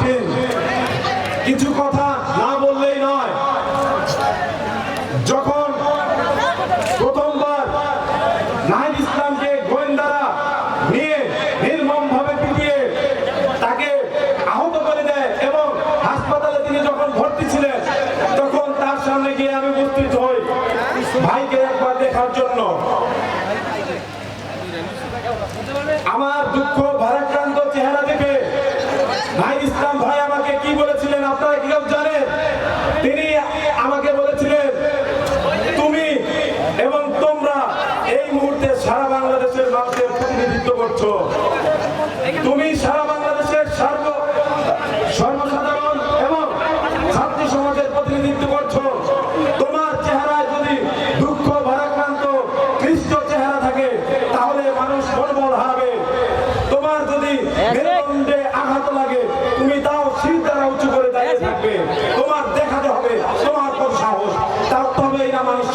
আছেন কিছু কথা না বললেই নয়। যখন প্রথমবার নাহিদ ইসলামকে গোয়েন্দারা নিয়ে নির্মম ভাবে পিটিয়ে তাকে আহত করে দেয় এবং হাসপাতালে তিনি যখন ভর্তি ছিলেন, তখন তার সামনে গিয়ে আমি উপস্থিত হই ভাইকে একবার দেখার জন্য। আমার দুঃখ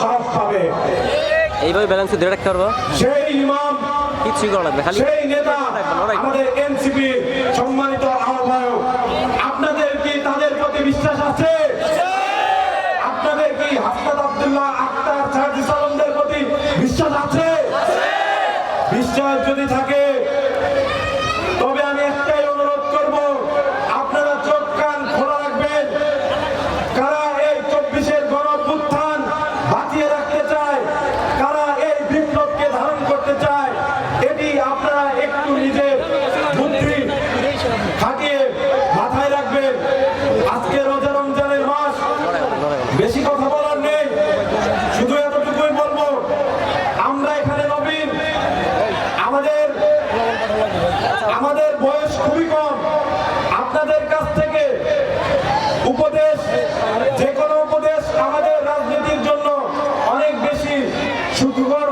সাহস পাবে। এইভাবে ব্যালেন্স ধরে রাখতে পারব? সেই ইমাম কিছুই করা লাগবে খালি সেই নেতা আমাদের এনসিপি সম্মানিত আহ্বায়ক আপনাদের কি তাদের প্রতি বিশ্বাস আছে? আপনাদের কি হাসনাত আব্দুল্লাহ আক্তার সার্জিস আলমদের প্রতি বিশ্বাস আছে। বিশ্বাস যদি থাকে আজকে রোজা রমজানের মাস। বেশি কথা বলার নেই। শুধু এতটুকুই বলব, আমরা এখানে নবীন। আমাদের আমাদের বয়স খুবই কম। আপনাদের কাছ থেকে উপদেশ, যে কোনো উপদেশ আমাদের রাজনীতির জন্য অনেক বেশি সুখকর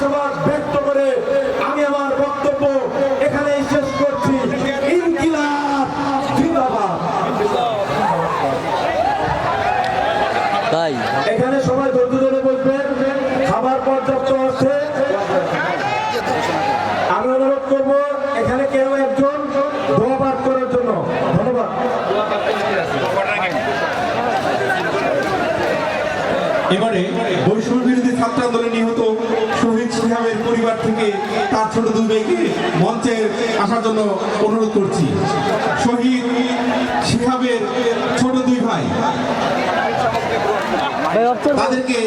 আশাবাদ ব্যক্ত করে আমি আমার বক্তব্য এখানেই শেষ করছি। ইনকিলাব জিন্দাবাদ। তাই। এখানে সবাই ধৈর্য ধরে বসবেন। খাবার পর্যাপ্ত আছে। আমি অনুরোধ করব এখানে কেউ একজন দোয়া পাঠ করার জন্য। ধন্যবাদ। এবারে বৈষম্য বিরোধী ছাত্র আন্দোলনে নিহত সিহাবের পরিবার থেকে তার ছোট দুই ভাইকে মঞ্চে আসার জন্য অনুরোধ করছি। শহীদ শিখাবের ছোট দুই ভাই। তাদেরকে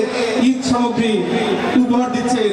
ঈদ সামগ্রী উপহার দিচ্ছেন।